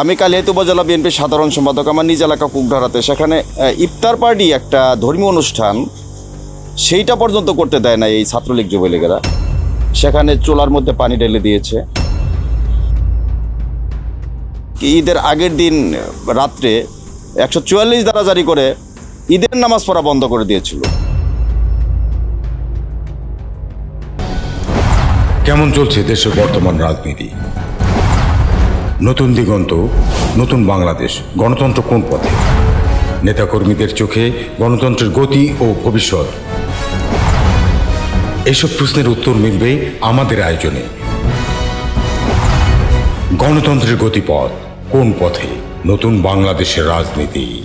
আমি কাল কালিয়াতি উপজেলা বিএনপির সাধারণ সম্পাদক, আমার নিজ এলাকা কুকধারাতে সেখানে ইফতার পার্টি একটা ধর্মীয় অনুষ্ঠান, সেইটা পর্যন্ত করতে দেয় না এই ছাত্রলীগ যুবলীগেরা। সেখানে চোলার মধ্যে পানি ঢেলে দিয়েছে। ঈদের আগের দিন রাত্রে একশো চুয়াল্লিশ দ্বারা জারি করে ঈদের নামাজ পড়া বন্ধ করে দিয়েছিল। কেমন চলছে দেশের বর্তমান রাজনীতি? নতুন দিগন্ত, নতুন বাংলাদেশ, গণতন্ত্র কোন পথে? নেতাকর্মীদের চোখে গণতন্ত্রের গতি ও ভবিষ্যৎ। এসব প্রশ্নের উত্তর মিলবে আমাদের আয়োজনে। গণতন্ত্রের গতিপথ কোন পথে? নতুন বাংলাদেশের রাজনীতি।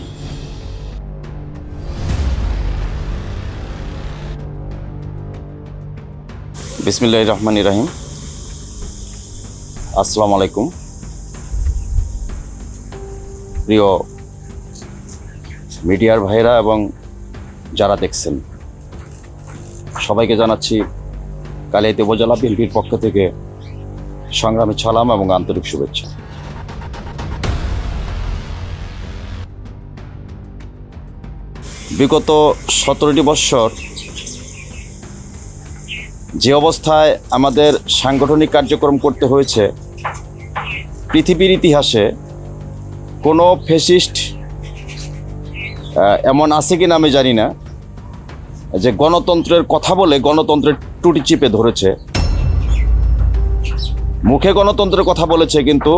বিসমিল্লাহ রহমান রাহিম। আসসালামু আলাইকুম। প্রিয় মিডিয়ার ভাইরা এবং যারা দেখছেন, সবাইকে জানাচ্ছি কালিয়াতি উপজেলা বিএনপির পক্ষ থেকে সংগ্রামী সালাম এবং আন্তরিক শুভেচ্ছা। বিগত সতেরোটি বৎসর যে অবস্থায় আমাদের সাংগঠনিক কার্যক্রম করতে হয়েছে, পৃথিবীর ইতিহাসে কোনো ফেসিস্ট এমন আছে কি না আমি জানি না, যে গণতন্ত্রের কথা বলে গণতন্ত্রের টুটি চিপে ধরেছে। মুখে গণতন্ত্রের কথা বলেছে, কিন্তু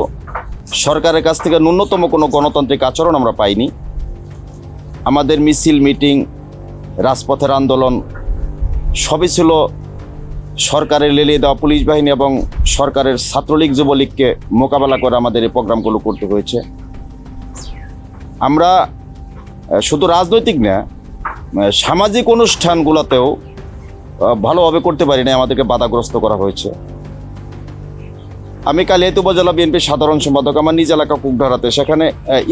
সরকারের কাছ থেকে ন্যূনতম কোনো গণতান্ত্রিক আচরণ আমরা পাইনি। আমাদের মিছিল, মিটিং, রাজপথের আন্দোলন, সবই ছিল সরকারের লেলিয়ে দেওয়া পুলিশ বাহিনী এবং সরকারের ছাত্রলীগ যুবলীগকে মোকাবেলা করে আমাদের এই প্রোগ্রামগুলো করতে হয়েছে। আমরা শুধু রাজনৈতিক না সামাজিক অনুষ্ঠানগুলোতেও ভালোভাবে করতে পারি না আমাদেরকে বাধাগ্রস্ত করা হয়েছে। আমি কালিয়াতি উপজেলা বিএনপির সাধারণ সম্পাদক, আমার নিজ এলাকা কুকধারাতে, সেখানে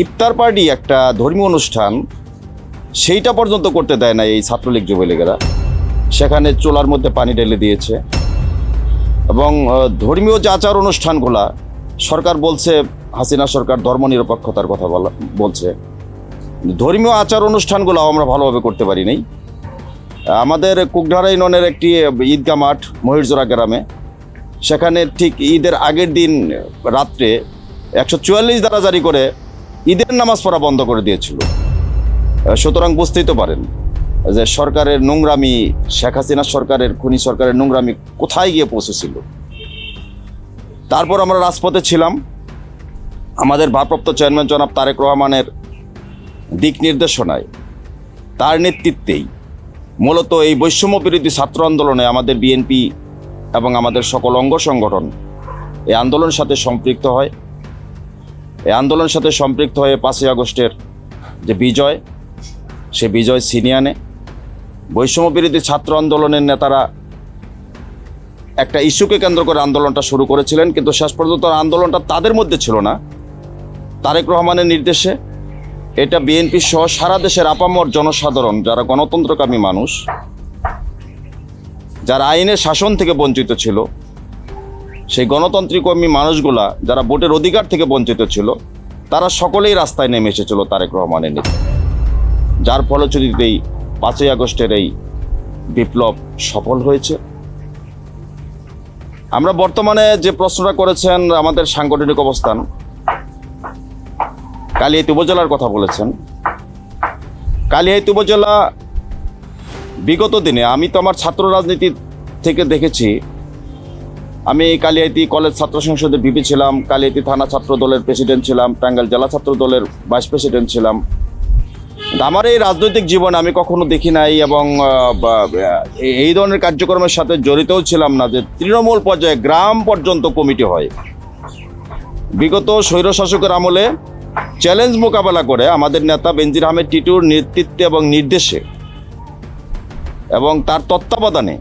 ইফতার পার্টি একটা ধর্মীয় অনুষ্ঠান, সেইটা পর্যন্ত করতে দেয় না এই ছাত্রলীগ যুবলীগেরা। সেখানে চোলার মধ্যে পানি ঢেলে দিয়েছে। এবং ধর্মীয় যে আচার অনুষ্ঠানগুলা, সরকার বলছে হাসিনা সরকার ধর্মনিরপেক্ষতার কথা বলা বলছে। ধর্মীয় আচার অনুষ্ঠানগুলো আমরা ভালোভাবে করতে পারি নাই। আমাদের কুকঢারা ইউনিয়নের একটি ঈদগা মাঠ মহিরজোড়া গ্রামে। সেখানে ঠিক ঈদের আগের দিন রাত্রে একশো চুয়াল্লিশ দ্বারা জারি করে ঈদের নামাজ পড়া বন্ধ করে দিয়েছিল। সুতরাং বুঝতেই তো পারেন যে সরকারের নোংরামি, শেখ হাসিনা সরকারের, খুনি সরকারের নোংরামি কোথায় গিয়ে পৌঁছেছিল। তারপর আমরা রাজপথে ছিলাম। আমাদের ভারপ্রাপ্ত চেয়ারম্যান জনাব তারেক রহমানের দিক নির্দেশনায়, তার নেতৃত্বেই মূলত এই বৈষম্য বিরোধী ছাত্র আন্দোলনে আমাদের বিএনপি এবং আমাদের সকল অঙ্গ সংগঠন এই আন্দোলনের সাথে সম্পৃক্ত হয়। এই আন্দোলনের সাথে সম্পৃক্ত হয়ে পাঁচই আগস্টের যে বিজয়, সে বিজয় ছিনিয়ে আনে। বৈষম্য বিরোধী ছাত্র আন্দোলনের নেতারা একটা ইস্যুকে কেন্দ্র করে আন্দোলনটা শুরু করেছিলেন, কিন্তু শেষ পর্যন্ত আন্দোলনটা তাদের মধ্যে ছিল না। তারেক রহমানের নির্দেশে এটা বিএনপি সহ সারা দেশের আপামর জনসাধারণ, যারা গণতন্ত্রকামী মানুষ, যারা আইনের শাসন থেকে বঞ্চিত ছিল, সেই গণতন্ত্রকর্মী মানুষগুলা যারা ভোটের অধিকার থেকে বঞ্চিত ছিল, তারা সকলেই রাস্তায় নেমে এসেছিল তারেক রহমানের নেতৃত্বে যার ফলশ্রুতিতেই পাঁচই আগস্টের এই বিপ্লব সফল হয়েছে। আমরা বর্তমানে যে প্রশ্নটা করেছেন আমাদের সাংগঠনিক অবস্থান কালিয়াতি উপজেলার কথা বলেছেন। কালিয়াতি উপজেলা বিগত দিনে আমি তো আমার ছাত্র রাজনীতি থেকে দেখেছি। আমি কালিয়াইতি কলেজ ছাত্র সংসদে বিপি ছিলাম কালিয়াতি থানা ছাত্র দলের প্রেসিডেন্ট ছিলাম, টাঙ্গাইল জেলা ছাত্র দলের ভাইস প্রেসিডেন্ট ছিলাম। আমার এই রাজনৈতিক জীবন আমি কখনো দেখি নাই এবং এই ধরনের কার্যক্রমের সাথে জড়িতও ছিলাম না যে তৃণমূল পর্যায়ে গ্রাম পর্যন্ত কমিটি হয়। বিগত স্বৈরশাসকের আমলে চ্যালেঞ্জ মোকাবেলা করে আমাদের নেতা বেনজির আহমেদ টিটুর নেতৃত্বে এবং নির্দেশে এবং তার তত্ত্বাবধানে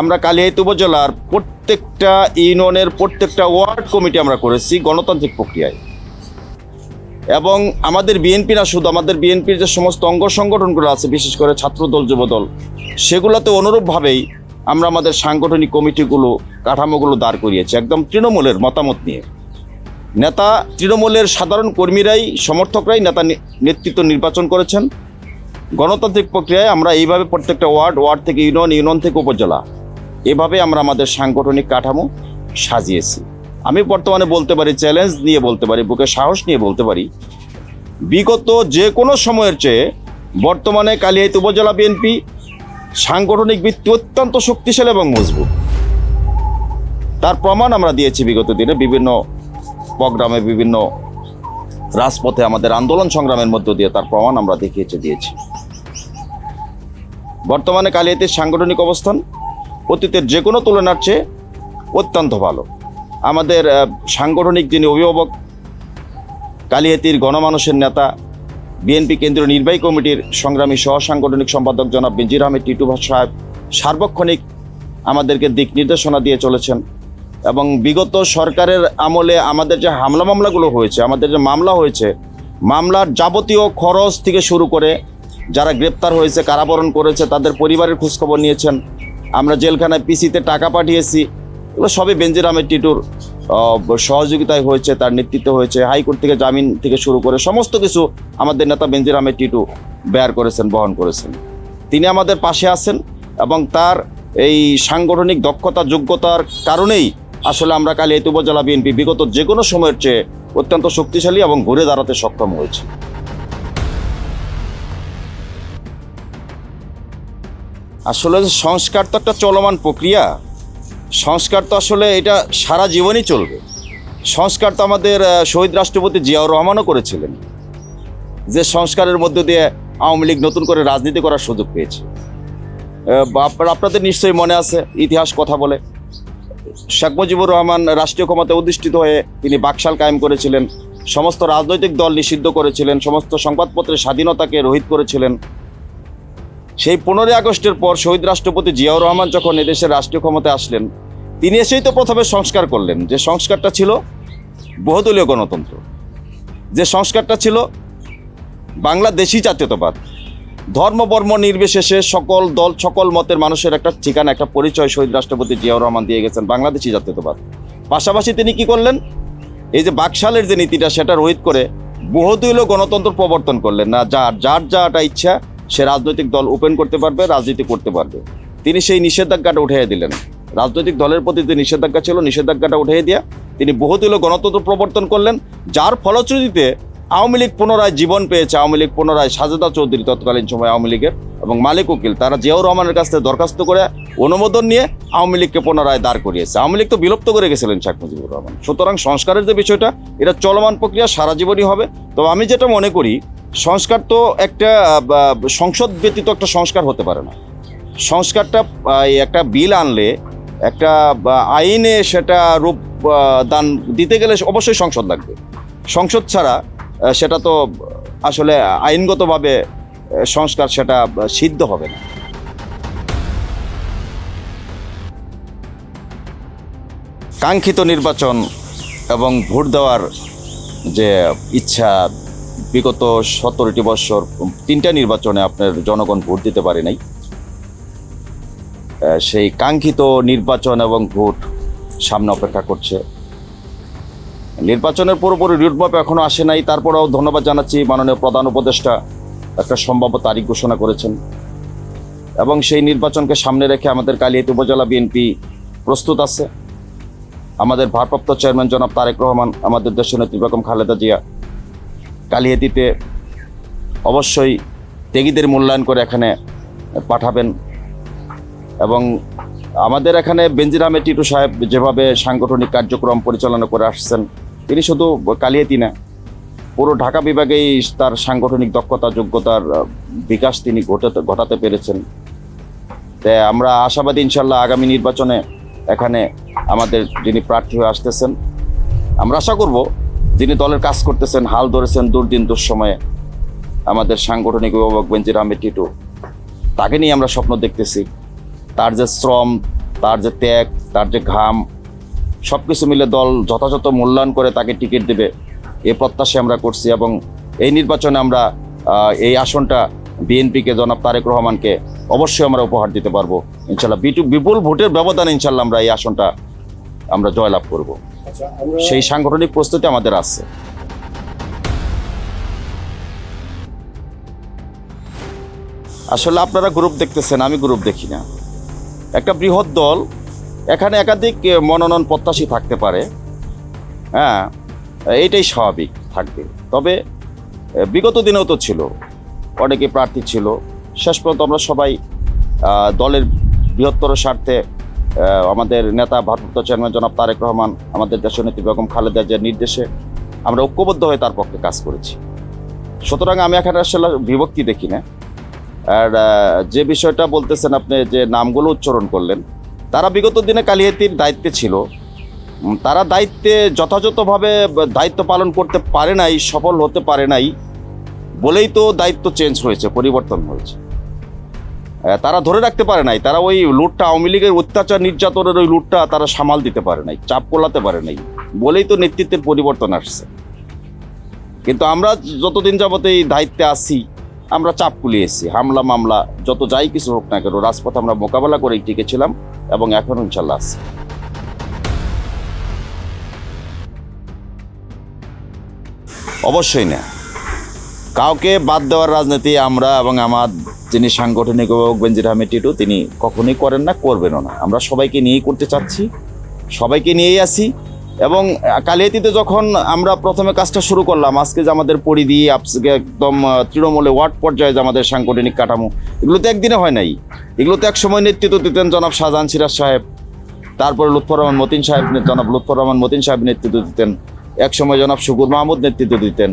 আমরা কালিয়াইত উপজেলার প্রত্যেকটা ইউনিয়নের প্রত্যেকটা ওয়ার্ড কমিটি আমরা করেছি গণতান্ত্রিক প্রক্রিয়ায়। এবং আমাদের বিএনপি না শুধু, আমাদের বিএনপির যে সমস্ত অঙ্গ সংগঠনগুলো আছে, বিশেষ করে ছাত্রদল, যুবদল, সেগুলোতে অনুরূপভাবেই আমরা আমাদের সাংগঠনিক কমিটিগুলো, কাঠামোগুলো দাঁড় করিয়েছি, একদম তৃণমূলের মতামত নিয়ে। নেতা তৃণমূলের সাধারণ কর্মীরাই, সমর্থকরাই নেতা নেতৃত্ব নির্বাচন করেছেন। গণতান্ত্রিক প্রক্রিয়ায় আমরা এইভাবে প্রত্যেকটা ওয়ার্ড ওয়ার্ড থেকে ইউনিয়ন ইউনিয়ন থেকে উপজেলা, এভাবে আমরা আমাদের সাংগঠনিক কাঠামো সাজিয়েছি। আমি বর্তমানে বলতে পারি চ্যালেঞ্জ নিয়ে বলতে পারি, বুকে সাহস নিয়ে বলতে পারি, বিগত যে কোনো সময়ের চেয়ে বর্তমানে কালিয়াইত উপজেলা বিএনপি সাংগঠনিক ভিত্তি অত্যন্ত শক্তিশালী এবং মজবুত। তার প্রমাণ আমরা দিয়েছি বিগত দিনে বিভিন্ন প্রোগ্রামে বিভিন্ন রাজপথে আমাদের আন্দোলন সংগ্রামের মধ্য দিয়ে তার প্রমাণ আমরা দেখিয়েছে, দিয়েছি। বর্তমানে কালিয়াতির সাংগঠনিক অবস্থান অতীতের যে কোনো তুলনার চেয়ে অত্যন্ত ভালো। আমাদের সাংগঠনিক যিনি অভিভাবক, কালিয়াতির গণমানুষের নেতা, বিএনপি কেন্দ্রীয় নির্বাহী কমিটির সংগ্রামী সহ সাংগঠনিক সম্পাদক জনাব বেঞ্জির আহমেদ টিটু সাহেব সার্বক্ষণিক আমাদেরকে দিক নির্দেশনা দিয়ে চলেছেন। এবং বিগত সরকারের আমলে আমাদের যে হামলা মামলাগুলো হয়েছে, আমাদের যে মামলা হয়েছে, মামলার যাবতীয় খরচ থেকে শুরু করে যারা গ্রেপ্তার হয়েছে, কারাবরণ করেছে, তাদের পরিবারের খোঁজখবর নিয়েছেন। আমরা জেলখানায় পিসিতে টাকা পাঠিয়েছি, এগুলো সবই বেঞ্জির আহমেদ টিটুর সহযোগিতায় হয়েছে, তার নেতৃত্বে হয়েছে, হাইকোর্ট থেকে জামিন থেকে শুরু করে সমস্ত কিছু আমাদের নেতা বেঞ্জির আহমেদ টিটু বেয়ার করেছেন, বহন করেছেন। তিনি আমাদের পাশে আছেন এবং তার এই সাংগঠনিক দক্ষতা, যোগ্যতার কারণেই আসলে আমরা কালিয়াত উপজেলা বিএনপি বিগত যে কোনো সময়ের চেয়ে অত্যন্ত শক্তিশালী এবং ঘুরে দাঁড়াতে সক্ষম হয়েছে। আসলে সংস্কার তো একটা চলমান প্রক্রিয়া, সংস্কার তো আসলে এটা সারা জীবনই চলবে। সংস্কার তো আমাদের শহীদ রাষ্ট্রপতি জিয়াউর রহমানও করেছিলেন। যে সংস্কারের মধ্য দিয়ে আওয়ামী লীগ নতুন করে রাজনীতি করার সুযোগ পেয়েছে। আপনাদের নিশ্চয়ই মনে আছে, ইতিহাস কথা বলে। শেখ মুজিবুর রহমান রাষ্ট্রীয় ক্ষমতায় অধিষ্ঠিত হয়ে তিনি বাকশাল কায়েম করেছিলেন। সমস্ত রাজনৈতিক দল নিষিদ্ধ করেছিলেন, সমস্ত সংবাদপত্রের স্বাধীনতাকে রহিত করেছিলেন। সেই পনেরোই আগস্টের পর শহীদ রাষ্ট্রপতি জিয়াউর রহমান যখন এদেশের রাষ্ট্রীয় ক্ষমতায় আসলেন, তিনি এসেই তো প্রথমে সংস্কার করলেন। যে সংস্কারটা ছিল বহুদলীয় গণতন্ত্র। যে সংস্কারটা ছিল বাংলাদেশি জাতীয়তাবাদ। ধর্ম বর্ম নির্বিশেষে সকল দল, সকল মতের মানুষের একটা ঠিকানা, একটা পরিচয় শহীদ রাষ্ট্রপতি জিয়াউর রহমান দিয়ে গেছেন বাংলাদেশি জাতীয়তাবাদ। পাশাপাশি তিনি কি করলেন? এই যে বাকশালের যে নীতিটা, সেটা রোহিত করে বহুদলীয় গণতন্ত্র প্রবর্তন করলেন। না, যার যার যাটা ইচ্ছা, সে রাজনৈতিক দল ওপেন করতে পারবে, রাজনীতি করতে পারবে। তিনি সেই নিষেধাজ্ঞাটা উঠিয়ে দিলেন। রাজনৈতিক দলের প্রতি যে নিষেধাজ্ঞা ছিল, নিষেধাজ্ঞাটা উঠিয়ে দিয়ে তিনি বহুদলীয় গণতন্ত্র প্রবর্তন করলেন, যার ফলশ্রুতিতে আওয়ামী লীগ পুনরায় জীবন পেয়েছে, আওয়ামী লীগ পুনরায় সাজেদা চৌধুরী তৎকালীন সময় আওয়ামী লীগের এবং মালিক উকিল। তারা জিয়াউর রহমানের কাছ থেকে দরখাস্ত করে অনুমোদন নিয়ে আওয়ামী লীগকে পুনরায় দাঁড় করিয়েছে। আওয়ামী লীগ তো বিলুপ্ত করে গেছিলেন শেখ মুজিবুর রহমান। সুতরাং সংস্কারের যে বিষয়টা, এটা চলমান প্রক্রিয়া, সারা জীবনই হবে। তবে আমি যেটা মনে করি, সংস্কার তো একটা সংসদ ব্যতীত একটা সংস্কার হতে পারে না। সংস্কারটা একটা বিল আনলে, একটা আইনে সেটা রূপ দান, দিতে গেলে অবশ্যই সংসদ লাগবে। সংসদ ছাড়া সেটা তো আসলে আইনগতভাবে সংস্কার সেটা সিদ্ধ হবে না। কাঙ্ক্ষিত নির্বাচন এবং ভোট দেওয়ার যে ইচ্ছা, বিগত সতেরোটি বছর, তিনটা নির্বাচনে আপনার জনগণ ভোট দিতে পারে নাই। সেই কাঙ্ক্ষিত নির্বাচন এবং ভোট সামনে অপেক্ষা করছে। নির্বাচনের পুরোপুরি রুটম্যাপ এখনও আসে নাই। তারপরেও ধন্যবাদ জানাচ্ছি মাননীয় প্রধান উপদেষ্টা, একটা সম্ভাব্য তারিখ ঘোষণা করেছেন। এবং সেই নির্বাচনকে সামনে রেখে আমাদের কালিয়াত উপজেলা বিএনপি প্রস্তুত আছে। আমাদের ভারপ্রাপ্ত চেয়ারম্যান জনাব তারেক রহমান, আমাদের দেশের নেত্রী বেগম খালেদা জিয়া কালিয়াতিতে অবশ্যই ত্যাগীদের মূল্যায়ন করে এখানে পাঠাবেন। এবং আমাদের এখানে বেঞ্জির আহমেদ টিটু সাহেব যেভাবে সাংগঠনিক কার্যক্রম পরিচালনা করে আসছেন তিনি শুধু কালিয়াতি না, পুরো ঢাকা বিভাগেই তার সাংগঠনিক দক্ষতা, যোগ্যতার বিকাশ তিনি ঘটাতে ঘটাতে পেরেছেন। তাই আমরা আশাবাদী ইনশাল্লাহ আগামী নির্বাচনে এখানে আমাদের যিনি প্রার্থী হয়ে আসতেছেন, আমরা আশা করব যিনি দলের কাজ করতেছেন, হাল ধরেছেন দুর্দিন দুঃসময়ে আমাদের সাংগঠনিক অভিভাবক বেঞ্জির আহমেদ টিটু, তাকে নিয়ে আমরা স্বপ্ন দেখতেছি। তার যে শ্রম, তার যে ত্যাগ, তার যে ঘাম সব কিছু মিলে দল যথাযথ মূল্যায়ন করে তাকে টিকিট দেবে এ প্রত্যাশা আমরা করছি এবং এই নির্বাচনে আমরা এই আসনটা বিএনপিকে জনাব তারেক রহমানকে অবশ্যই আমরা উপহার দিতে পারব। ইনশাল্লাহ বিটু বিপুল ভোটের ব্যবধানে ইনশাল্লাহ আমরা এই আসনটা আমরা জয়লাভ করব। আচ্ছা সেই সাংগঠনিক প্রস্তুতি আমাদের আছে। আসলে আপনারা গ্রুপ দেখতেছেন আমি গ্রুপ দেখি না। একটা বৃহৎ দল এখানে একাধিক মনোনয়ন প্রত্যাশী থাকতে পারে। হ্যাঁ এইটাই স্বাভাবিক থাকবে। তবে বিগত দিনেও তো ছিল। অনেকে প্রার্থী ছিল। শেষ পর্যন্ত আমরা সবাই দলের বৃহত্তর স্বার্থে আমাদের নেতা, ভারপ্রাপ্ত চেয়ারম্যান জনাব তারেক রহমান, আমাদের দেশনেত্রী বেগম খালেদা জিয়ার নির্দেশে আমরা ঐক্যবদ্ধ হয়ে তার পক্ষে কাজ করেছি। সুতরাং আমি এখানে আসলে বিভক্তি দেখি না আর যে বিষয়টা বলতেছেন আপনি যে নামগুলো উচ্চারণ করলেন তারা বিগত দিনে কালিয়াতির দায়িত্বে ছিল। তারা দায়িত্বে যথাযথভাবে দায়িত্ব পালন করতে পারে নাই, সফল হতে পারে নাই বলেই তো দায়িত্ব চেঞ্জ হয়েছে, পরিবর্তন হয়েছে। তারা ধরে রাখতে পারে নাই, তারা ওই লুটটা, আওয়ামী লীগের অত্যাচার নির্যাতনের ওই লুটটা তারা সামাল দিতে পারে নাই, চাপ কোলাতে পারে নাই, বলেই তো নেতৃত্বের পরিবর্তন আসছে। কিন্তু আমরা যতদিন যাবত এই দায়িত্বে আছি আমরা চাপ কুলিয়েছি হামলা, মামলা, যত যাই কিছু হোক না কেন, রাজপথ আমরা মোকাবেলা করেই টিকেছিলাম এবং এখন ইনশাল্লাহ আছি। অবশ্যই না। কাউকে বাদ দেওয়ার রাজনীতি আমরা এবং আমার যিনি সাংগঠনিক বেঞ্জির আহমেদ টিটু, তিনি কখনোই করেন না, করবেনও না। আমরা সবাইকে নিয়েই করতে চাচ্ছি। সবাইকে নিয়েই আসি এবং কালিয়াতিতে যখন আমরা প্রথমে কাজটা শুরু করলাম, আজকে যে আমাদের পরিধি আজকে একদম তৃণমূলে ওয়ার্ড পর্যায়ে যে আমাদের সাংগঠনিক কাঠামো, এগুলো তো একদিনে হয় নাই। এগুলো তো একসময় নেতৃত্ব দিতেন জনাব শাহজাহান সিরাজ সাহেব, তারপরে লুৎফর রহমান মতিন সাহেব, জনাব লুৎফর রহমান মতিন সাহেব নেতৃত্ব দিতেন, একসময় জনাব শুকুর মাহমুদ নেতৃত্ব দিতেন।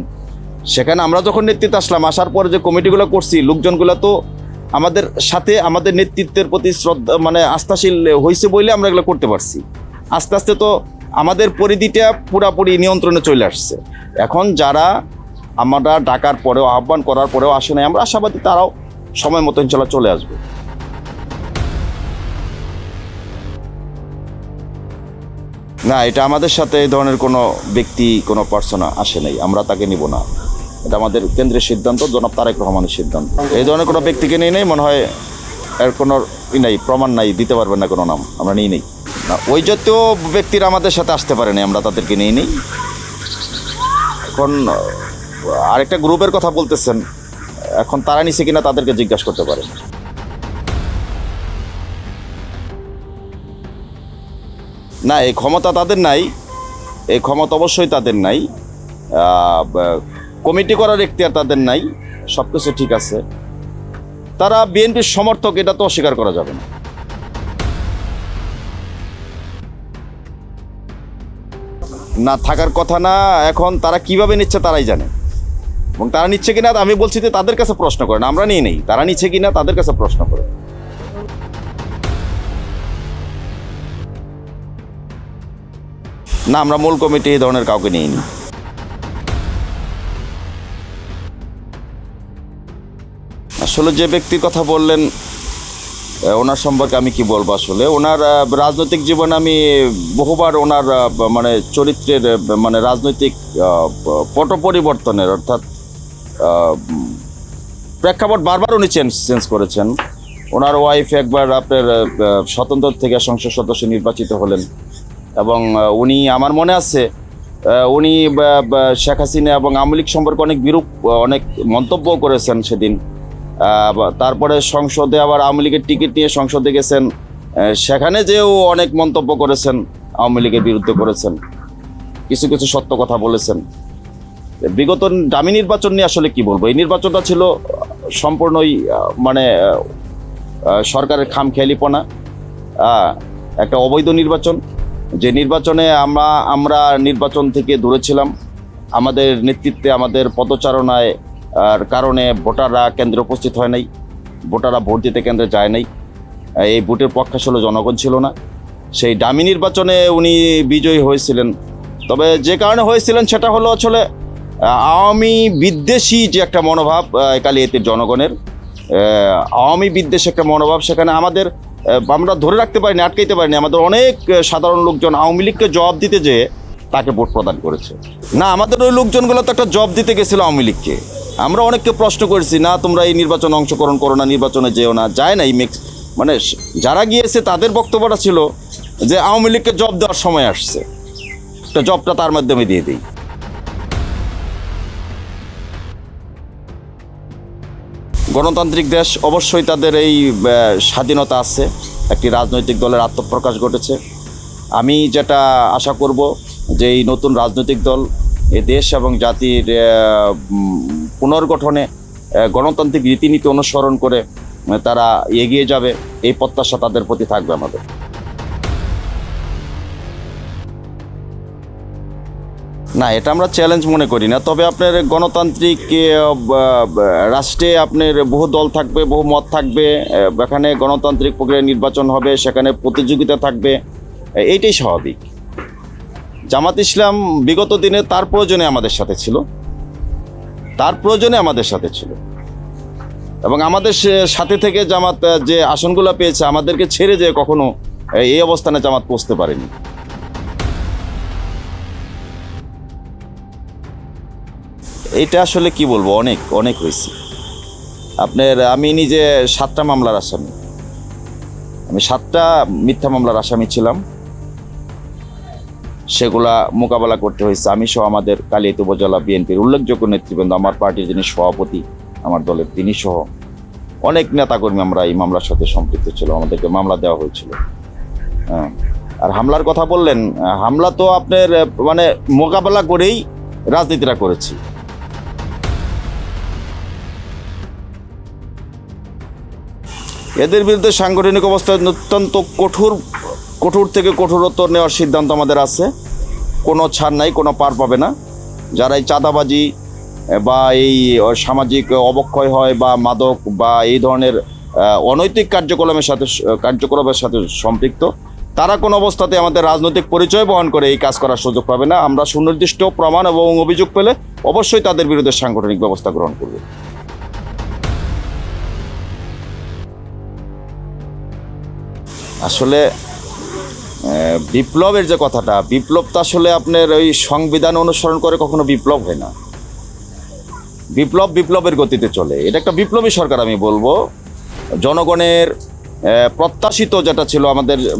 সেখানে আমরা যখন নেতৃত্বে আসলাম, আসার পরে যে কমিটিগুলো করছি, লোকজনগুলো তো আমাদের সাথে আমাদের নেতৃত্বের প্রতি শ্রদ্ধা মানে আস্থাশীল হয়েছে বলে আমরা এগুলো করতে পারছি। আস্তে আস্তে তো আমাদের পরিধিটা পুরাপুরি নিয়ন্ত্রণে চলে আসছে। এখন যারা আমরা ডাকার পরেও, আহ্বান করার পরেও আসে নাই, আমরা আশাবাদী তারাও সময় মতো ইনশাল্লাহ চলে আসবে। না, এটা আমাদের সাথে এই ধরনের কোনো ব্যক্তি, কোনো পার্সোনা আসে নাই, আমরা তাকে নিব না। এটা আমাদের কেন্দ্রের সিদ্ধান্ত, জনাব তারেক রহমানের সিদ্ধান্ত। এই ধরনের কোনো ব্যক্তিকে নিয়ে নেই, মনে হয় এর কোনো ই নাই, প্রমাণ নাই, দিতে পারবেন না কোনো নাম, আমরা নিই নেই। না, ওই জাতীয় ব্যক্তিরা আমাদের সাথে আসতে পারেনি, আমরা তাদেরকে নিয়ে নিই। এখন আরেকটা গ্রুপের কথা বলতেছেন, এখন তারা নিছে কিনা তাদেরকে জিজ্ঞাসা করতে পারেন। না, এই ক্ষমতা তাদের নাই, এই ক্ষমতা অবশ্যই তাদের নাই কমিটি করার এখতিয়ার তাদের নাই সব কিছু ঠিক আছে। তারা বিএনপির সমর্থক, এটা তো অস্বীকার করা যাবে না। না থাকার কথা না, এখন তারা কীভাবে নিচ্ছে তারাই জানে। এবং তারা নিচ্ছে কিনা, আমি বলছি যে তাদের কাছে প্রশ্ন করেন, আমরা নিয়ে নেই। তারা নিচ্ছে কিনা, তাদের কাছে প্রশ্ন করে না, আমরা মূল কমিটি এই ধরনের কাউকে নিইনি আসলে যে ব্যক্তির কথা বললেন ওনার সম্পর্কে আমি কি বলব আসলে? ওনার রাজনৈতিক জীবন আমি বহুবার ওনার মানে চরিত্রের মানে রাজনৈতিক পট পরিবর্তনের অর্থাৎ প্রেক্ষাপট বারবার উনি চেঞ্জ চেঞ্জ করেছেন। ওনার ওয়াইফ একবার আপনার স্বতন্ত্র থেকে সংসদ সদস্য নির্বাচিত হলেন এবং উনি, আমার মনে আছে উনি শেখ হাসিনা এবং আওয়ামী লীগ সম্পর্কে অনেক বিরূপ অনেক মন্তব্য করেছেন সেদিন। তারপরে সংসদে আবার আওয়ামী লীগের টিকিট নিয়ে সংসদে গেছেন। সেখানে যেও অনেক মন্তব্য করেছেন আওয়ামী লীগের বিরুদ্ধে করেছেন। কিছু কিছু সত্য কথা বলেছেন। বিগত দামি নির্বাচন নিয়ে আসলে কি বলব? এই নির্বাচনটা ছিল সম্পূর্ণই মানে সরকারের খামখেয়ালিপনা। আহ, একটা অবৈধ নির্বাচন। যে নির্বাচনে আমরা আমরা নির্বাচন থেকে দূরে ছিলাম। আমাদের নেতৃত্বে আমাদের পদচারণায় আর কারণে ভোটাররা কেন্দ্রে উপস্থিত হয় নাই। ভোটাররা ভোট দিতে কেন্দ্রে যায় নাই। এই ভোটের পক্ষে আসলে জনগণ ছিল না। সেই ডামি নির্বাচনে উনি বিজয়ী হয়েছিলেন। তবে যে কারণে হয়েছিলেন সেটা হলো আসলে আওয়ামী বিদ্বেষী যে একটা মনোভাব কালিয়াতির জনগণের আওয়ামী বিদ্বেষী একটা মনোভাব সেখানে আমাদের আমরা ধরে রাখতে পারিনি, আটকাইতে পারিনি। আমাদের অনেক সাধারণ লোকজন আওয়ামী লীগকে জবাব দিতে যেয়ে তাকে ভোট প্রদান করেছে। না, আমাদের ওই লোকজনগুলো তো একটা জব দিতে গেছিল আওয়ামী লীগকে। আমরা অনেককে প্রশ্ন করেছি, না, তোমরা এই নির্বাচনে অংশগ্রহণ করো না, নির্বাচনে যেও না। যায় না এই মিক্স মানে যারা গিয়েছে তাদের বক্তব্যটা ছিল যে আওয়ামী লীগকে জব দেওয়ার সময় আসছে। একটা জবটা তার মাধ্যমে দিয়ে দিই। গণতান্ত্রিক দেশ, অবশ্যই তাদের এই স্বাধীনতা আছে। একটি রাজনৈতিক দলের আত্মপ্রকাশ ঘটেছে। আমি যেটা আশা করব যে এই নতুন রাজনৈতিক দল, এ দেশ এবং জাতির পুনর্গঠনে গণতান্ত্রিক রীতিনীতি অনুসরণ করে তারা এগিয়ে যাবে, এই প্রত্যাশা তাদের প্রতি থাকবে আমাদের। না, এটা আমরা চ্যালেঞ্জ মনে করি না, তবে আপনার গণতান্ত্রিক রাষ্ট্রে আপনার বহু দল থাকবে, বহু মত থাকবে এখানে গণতান্ত্রিক প্রক্রিয়া নির্বাচন হবে, সেখানে প্রতিযোগিতা থাকবে এইটাই স্বাভাবিক। জামাত ইসলাম বিগত দিনে তার প্রয়োজনে আমাদের সাথে ছিল। তার প্রয়োজনে আমাদের সাথে ছিল। এবং আমাদের সাথে থেকে জামাত যে আসনগুলো পেয়েছে, আমাদেরকে ছেড়ে যে কখনো এই অবস্থানে জামাত পৌঁছতে পারেনি। এটা আসলে কি বলব? অনেক অনেক হয়েছে। আপনার, আমি নিজে সাতটা মামলার আসামি। আমি সাতটা মিথ্যা মামলার আসামি ছিলাম। সেগুলা মোকাবেলা করতে হয়েছে। আমি সহ আমাদের কালিয়াত উপজেলা বিএনপির উল্লেখযোগ্য নেতৃবৃন্দ, আমার পার্টির যিনি সভাপতি, আমার দলের তিনি সহ অনেক নেতাকর্মী আমরা এই মামলার সাথে সম্পৃক্ত ছিল, আমাদেরকে মামলা দেওয়া হয়েছিল। হ্যাঁ। আর হামলার কথা বললেন, হামলা তো আপনার মানে মোকাবেলা করেই রাজনীতিটা করেছি। এদের বিরুদ্ধে সাংগঠনিক অবস্থায় অত্যন্ত কঠোর কঠোর থেকে কঠোরত্ব নেওয়ার সিদ্ধান্ত আমাদের আছে। কোনো ছাড় নাই, কোনো পার পাবে না। যারা এই চাঁদাবাজি বা এই সামাজিক অবক্ষয় হয়, বা মাদক, বা এই ধরনের অনৈতিক কার্যক্রমের সাথে কার্যক্রমের সাথে সম্পৃক্ত, তারা কোনো অবস্থাতে আমাদের রাজনৈতিক পরিচয় বহন করে এই কাজ করার সুযোগ পাবে না। আমরা সুনির্দিষ্ট প্রমাণ এবং অভিযোগ পেলে অবশ্যই তাদের বিরুদ্ধে সাংগঠনিক ব্যবস্থা গ্রহণ করব। আসলে বিপ্লবের যে কথাটা, বিপ্লব তো আসলে আপনার ওই সংবিধান অনুসরণ করে কখনো বিপ্লব হয় না। বিপ্লব বিপ্লবের গতিতে চলে। এটা একটা বিপ্লবী সরকার আমি বলব। জনগণের প্রত্যাশিত যেটা ছিল আমাদের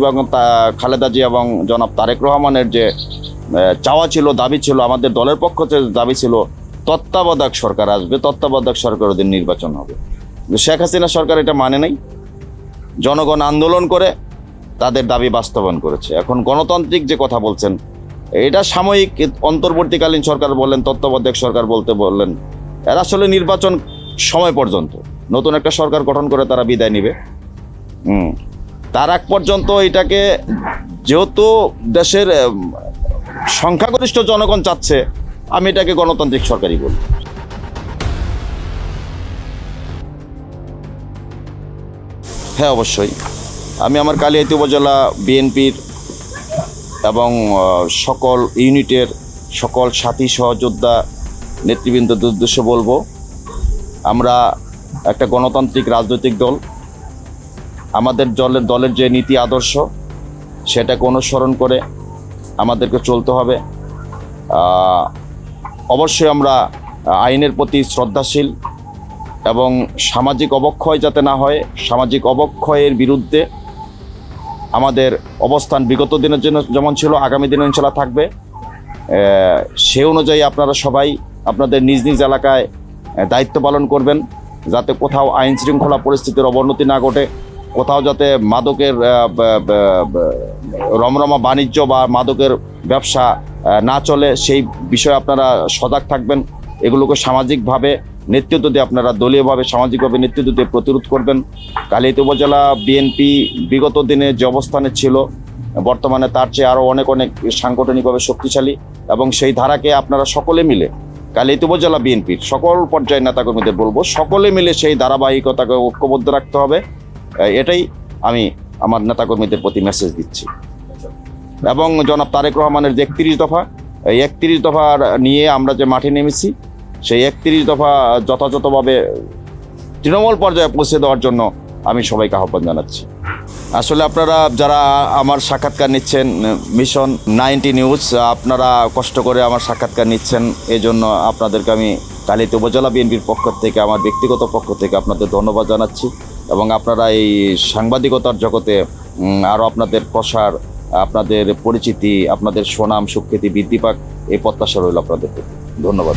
বেগম তা- খালেদা জিয়া এবং জনাব তারেক রহমানের যে চাওয়া ছিল, দাবি ছিল, আমাদের দলের পক্ষ থেকে দাবি ছিল, তত্ত্বাবধায়ক সরকার আসবে, তত্ত্বাবধায়ক সরকার ওদের নির্বাচন হবে। শেখ হাসিনা সরকার এটা মানে নাই। জনগণ আন্দোলন করে তাদের দাবি বাস্তবায়ন করেছে। এখন গণতান্ত্রিক যে কথা বলছেন, এটা সাময়িক অন্তর্বর্তীকালীন সরকার বললেন, তত্ত্বাবধায়ক সরকার বলতে বললেন, এরা আসলে নির্বাচন সময় পর্যন্ত, নতুন একটা সরকার গঠন করে তারা বিদায় নিবে। তার আগ পর্যন্ত এটাকে যেহেতু দেশের সংখ্যাগরিষ্ঠ জনগণ চাচ্ছে, আমি এটাকে গণতান্ত্রিক সরকারই বলি। হ্যাঁ অবশ্যই। আমি আমার কালিয়াতি উপজেলা বিএনপির এবং সকল ইউনিটের সকল সাথী সহযোদ্ধা নেতৃবৃন্দদের উদ্দেশ্যে বলব, আমরা একটা গণতান্ত্রিক রাজনৈতিক দল। আমাদের দলের দলের যে নীতি আদর্শ, সেটাকে অনুসরণ করে আমাদেরকে চলতে হবে। অবশ্যই আমরা আইনের প্রতি শ্রদ্ধাশীল এবং সামাজিক অবক্ষয় যাতে না হয়, সামাজিক অবক্ষয়ের বিরুদ্ধে আমাদের অবস্থান বিগত দিনের জন্য যেমন ছিল, আগামী দিনে ইনশাল্লাহ থাকবে। সে অনুযায়ী আপনারা সবাই আপনাদের নিজ নিজ এলাকায় দায়িত্ব পালন করবেন, যাতে কোথাও আইন শৃঙ্খলা পরিস্থিতির অবনতি না ঘটে, কোথাও যাতে মাদকের রমরমা বাণিজ্য বা মাদকের ব্যবসা না চলে, সেই বিষয়ে আপনারা সজাগ থাকবেন। এগুলোকে সামাজিকভাবে নেতৃত্ব দিয়ে আপনারা দলীয়ভাবে, সামাজিকভাবে নেতৃত্ব দিয়ে প্রতিরোধ করবেন। কালিয়াতি উপজেলা বিএনপি বিগত দিনে যে অবস্থানে ছিল, বর্তমানে তার চেয়ে আরও অনেক অনেক সাংগঠনিকভাবে শক্তিশালী এবং সেই ধারাকে আপনারা সকলে মিলে কালিয়াতি উপজেলা বিএনপির সকল পর্যায়ের নেতাকর্মীদের বলব, সকলে মিলে সেই ধারাবাহিকতাকে ঐক্যবদ্ধ রাখতে হবে। এটাই আমি আমার নেতাকর্মীদের প্রতি মেসেজ দিচ্ছি। এবং জনাব তারেক রহমানের যে একত্রিশ দফা, এই একত্রিশ দফা নিয়ে আমরা যে মাঠে নেমেছি সেই একত্রিশ দফা যথাযথভাবে তৃণমূল পর্যায়ে পৌঁছে দেওয়ার জন্য আমি সবাইকে আহ্বান জানাচ্ছি। আসলে আপনারা যারা আমার সাক্ষাৎকার নিচ্ছেন, মিশন নাইনটি নিউজ, আপনারা কষ্ট করে আমার সাক্ষাৎকার নিচ্ছেন এই জন্য আপনাদেরকে আমি কালিতে উপজেলা বিএনপির পক্ষ থেকে, আমার ব্যক্তিগত পক্ষ থেকে আপনাদের ধন্যবাদ জানাচ্ছি এবং আপনারা এই সাংবাদিকতার জগতে আরও আপনাদের প্রসার, আপনাদের পরিচিতি, আপনাদের সুনাম, সুখ্যাতি বৃদ্ধি পাক, এই প্রত্যাশা রইল আপনাদের প্রতি। ধন্যবাদ।